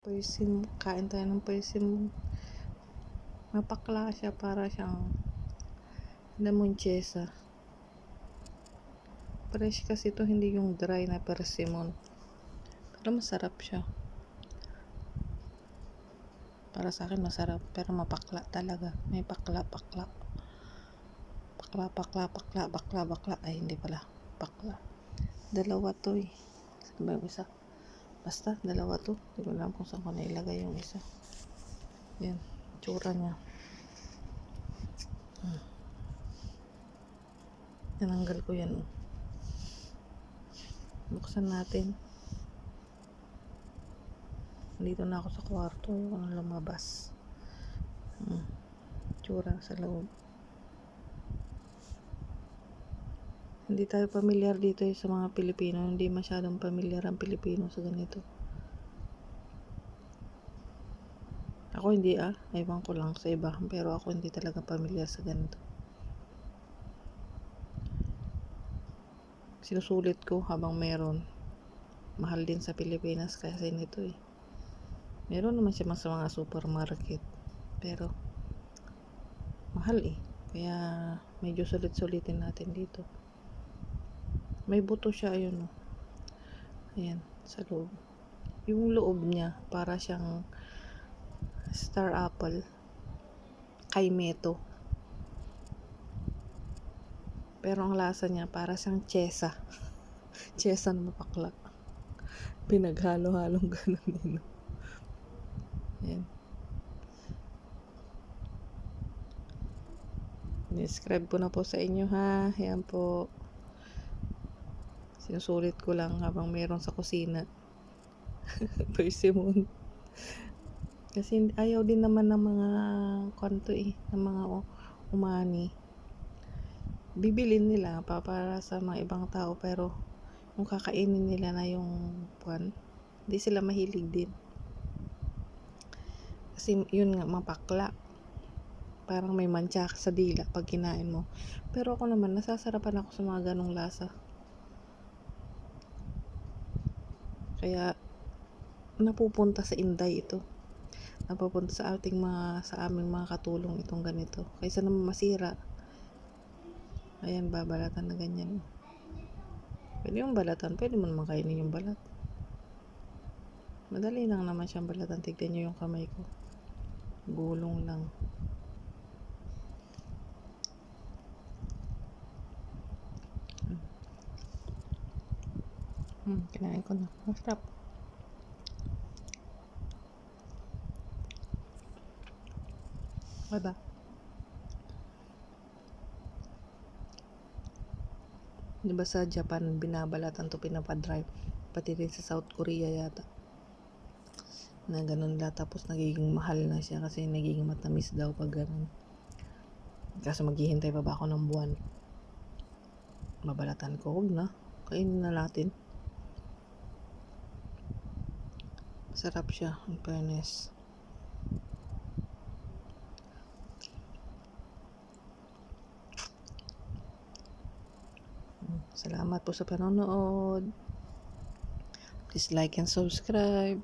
Persim, kain tayo ng persim. Mapakla siya para siyang lemonchesa. Fresh kasi ito, hindi yung dry na persimmon. Pero masarap siya. Para sa akin masarap, pero mapakla talaga. May pakla, pakla. Pakla, pakla, pakla, bakla, bakla. Ay, hindi pala. Pakla. Dalawa to eh. Yung isa? Basta, dalawa to. Hindi ko alam kung saan ko nailagay yung isa. Yan, tsura niya. Hmm. Tinanggal ko yan. oh. Buksan natin. Dito na ako sa kwarto. Ayoko na lumabas. Hmm. Tsura sa loob. Hindi tayo pamilyar dito eh, sa mga Pilipino. Hindi masyadong pamilyar ang Pilipino sa ganito. Ako hindi ah. Ewan ko lang sa iba. Pero ako hindi talaga pamilyar sa ganito. Sinusulit ko habang meron. Mahal din sa Pilipinas kasi nito eh. Meron naman siya sa mga supermarket. Pero mahal eh. Kaya medyo sulit-sulitin natin dito. May buto siya, ayun oh. Ayan, sa loob. Yung loob niya, para siyang star apple. Kay meto. Pero ang lasa niya, para siyang chesa. chesa na mapakla. Pinaghalo-halong ganun din. oh. Ayan. Describe ko na po sa inyo ha. Ayan po. Sinusulit ko lang habang meron sa kusina. Persimmon. Kasi ayaw din naman ng mga kanto eh, ng mga umani. Bibilin nila pa para sa mga ibang tao pero yung kakainin nila na yung puan, hindi sila mahilig din. Kasi yun nga, mapakla. Parang may mantsa sa dila pag kinain mo. Pero ako naman, nasasarapan ako sa mga ganong lasa. Kaya, napupunta sa Inday ito. Napupunta sa ating mga, sa aming mga katulong itong ganito. Kaysa naman masira. Ayan, babalatan na ganyan. Pwede yung balatan, pwede mo naman kainin yung balat. Madali lang naman siyang balatan. Tignan nyo yung kamay ko. Gulong lang. Hmm, kinain ko na. Masarap. Diba? Diba sa Japan, binabalatan to pinapadrive. Pati rin sa South Korea yata. Na ganun la. Tapos nagiging mahal na siya kasi nagiging matamis daw pag ganun. Kaso maghihintay pa ba ako ng buwan? Mabalatan ko. Huwag na. Kainin na natin. Sarap siya, in fairness. Salamat po sa panonood. Please like and subscribe.